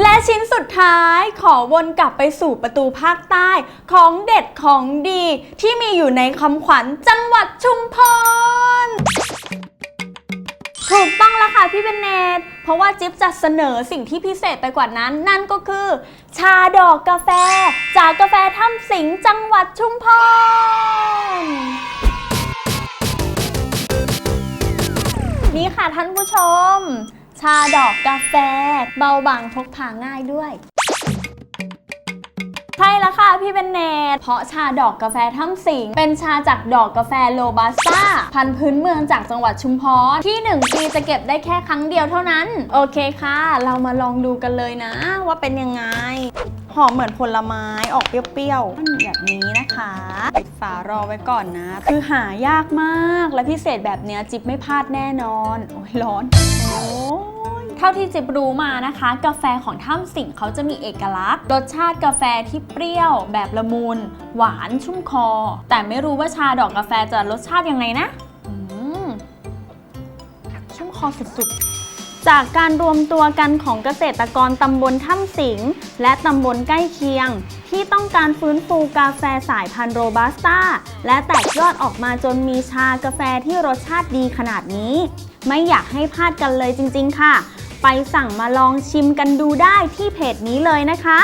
และชิ้นสุดท้ายขอวนกลับไปสู่ประตูภาคใต้ของเด็ดของดีที่มีอยู่ในคำขวัญจังหวัดชุมพร ถูกต้องแล้วค่ะพี่เบนเนตเพราะว่าจิ๊บจะเสนอสิ่งที่พิเศษไปกว่านั้น นั่นก็คือ ชาดอกกาแฟ จากกาแฟถ้ำสิงห์จังหวัดชุมพรนี่ค่ะท่านผู้ชม ชาดอกกาแฟ เบาบางพกพาง่ายด้วย ใช่แล้วค่ะพี่เบนเนตเพราะชาดอกกาแฟถ้ำสิง เป็นชาจากดอกกาแฟโลบัสต้า พันธุ์พื้นเมืองจากจังหวัดชุมพร ที่ 1 ปีจะเก็บได้แค่ครั้งเดียวเท่านั้น โอเคค่ะ เรามาลองดูกันเลยนะ ว่าเป็นยังไงหอมเหมือนผลไม้ออกเปรี้ยวๆแบบนี้นะคะปิดฝารอไว้ก่อนนะ คือหายากมากและพิเศษแบบเนี้ยจิ๊บไม่พลาดแน่นอน โอ้ยร้อน เท่าที่เจ็บรู้มานะคะ กาแฟของถ้ำสิงเขาจะมีเอกลักษณ์ รสชาติกาแฟที่เปรี้ยวแบบละมุน หวานชุ่มคอ แต่ไม่รู้ว่าชาดอกกาแฟจะรสชาติยังไงนะชุ่มคอสุดๆ จากการรวมตัวกันของเกษตรกรตำบลถ้ำสิงห์และตำบลใกล้เคียง ที่ต้องการฟื้นฟูกาแฟสายพันธุ์โรบัสต้า และแตกยอดออกมาจนมีชากาแฟที่รสชาติดีขนาดนี้ ไม่อยากให้พลาดกันเลยจริง ๆ ค่ะ ไปสั่งมาลองชิมกันดูได้ที่เพจนี้เลยนะคะ